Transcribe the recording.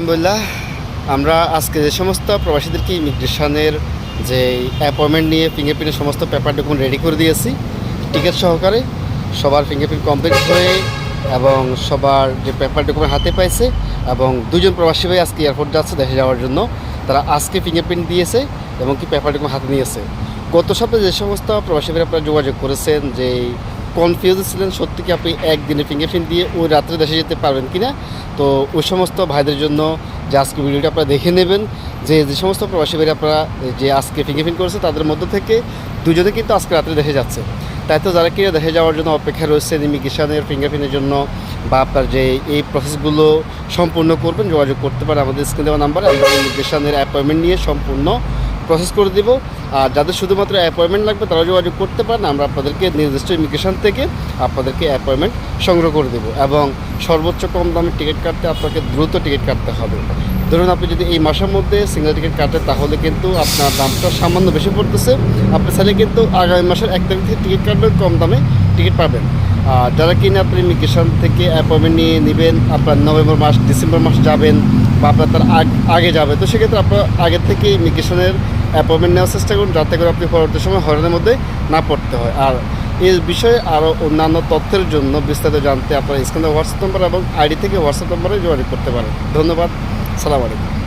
আলহামদুলিল্লাহ, আমরা আজকে যে সমস্ত প্রবাসীদেরকে ইমিগ্রেশনের যে অ্যাপয়েন্টমেন্ট নিয়ে ফিঙ্গারপ্রিন্টের সমস্ত পেপার ডকুমেন্ট রেডি করে দিয়েছি টিকিট সহকারে সবার ফিঙ্গারপ্রিন্ট কমপ্লিট হয়ে এবং সবার যে পেপার ডকুমেন্ট হাতে পাইছে এবং দুজন প্রবাসী ভাই আজকে এয়ারপোর্ট যাচ্ছে দেশে যাওয়ার জন্য, তারা আজকে ফিঙ্গারপ্রিন্ট দিয়েছে এবং কি পেপার ডকুমেন্ট হাতে নিয়েছে। গত সপ্তাহে যে সমস্ত প্রবাসী ভাই আপনারা যোগাযোগ করেছেন যে কনফিউজ ছিলেন, সত্যি কি আপনি একদিনে ফিঙ্গারপ্রিন্ট দিয়ে ওই রাত্রে দেশে যেতে পারবেন কি না তো ওই সমস্ত ভাইদের জন্য যে আজকে ভিডিওটা আপনারা দেখে নেবেন, যে যে সমস্ত প্রবাসী ভাইরা আপনারা, যে আজকে ফিঙ্গারপ্রিন্ট করেছে, তাদের মধ্যে থেকে দুজনে কিন্তু আজকে রাত্রে দেশে যাচ্ছে। তাই তো যারা কি দেশে যাওয়ার জন্য অপেক্ষা রয়েছে ইমিগ্রেশনের ফিঙ্গারপ্রিন্টের জন্য বা আপনার যে এই প্রসেসগুলো সম্পূর্ণ করবেন, যোগাযোগ করতে পারেন, আমাদের স্ক্রিন দেওয়া নাম্বারে আমরা ইমিগ্রেশনের অ্যাপয়েন্টমেন্ট নিয়ে সম্পূর্ণ প্রসেস করে দিব। আর যাদের শুধুমাত্র অ্যাপয়েন্টমেন্ট লাগবে তারা যোগাযোগ করতে পারেন। আমরা আপনাদেরকে নির্দিষ্ট ইমিগ্রেশন থেকে আপনাদেরকে অ্যাপয়েন্টমেন্ট সংগ্রহ করে দেবো এবং সর্বোচ্চ কম দামে টিকিট কাটতে আপনাকে দ্রুত টিকিট কাটতে হবে। ধরুন আপনি যদি এই মাসের মধ্যে সিঙ্গেল টিকিট কাটেন তাহলে কিন্তু আপনার দামটা সামান্য বেশি পড়তেছে। আপনি চাইলে কিন্তু আগামী মাসের এক তারিখ থেকে টিকিট কাটবেন কম দামে টিকিট পাবেন। আর যারা কিনা আপনি ইমিগ্রেশন থেকে অ্যাপয়েন্টমেন্ট নিয়ে নেবেন, আপনার নভেম্বর মাস, ডিসেম্বর মাস যাবেন বা আপনার তার আগ- যাবে, তো সেক্ষেত্রে আপনার আগে থেকে ইমিগ্রেশনের অ্যাপয়েন্টমেন্ট নেওয়ার চেষ্টা করুন, যাতে করে আপনি পরবর্তী সময় হয়রানের মধ্যে না পড়তে হয়। আর এই বিষয়ে আরও অন্যান্য তথ্যের জন্য বিস্তারিত জানতে আপনার স্ক্রিনে হোয়াটসঅ্যাপ নম্বর এবং আইডি থেকে হোয়াটসঅ্যাপ নম্বরে যোগাযোগ করতে পারেন। ধন্যবাদ। সালাম আলাইকুম।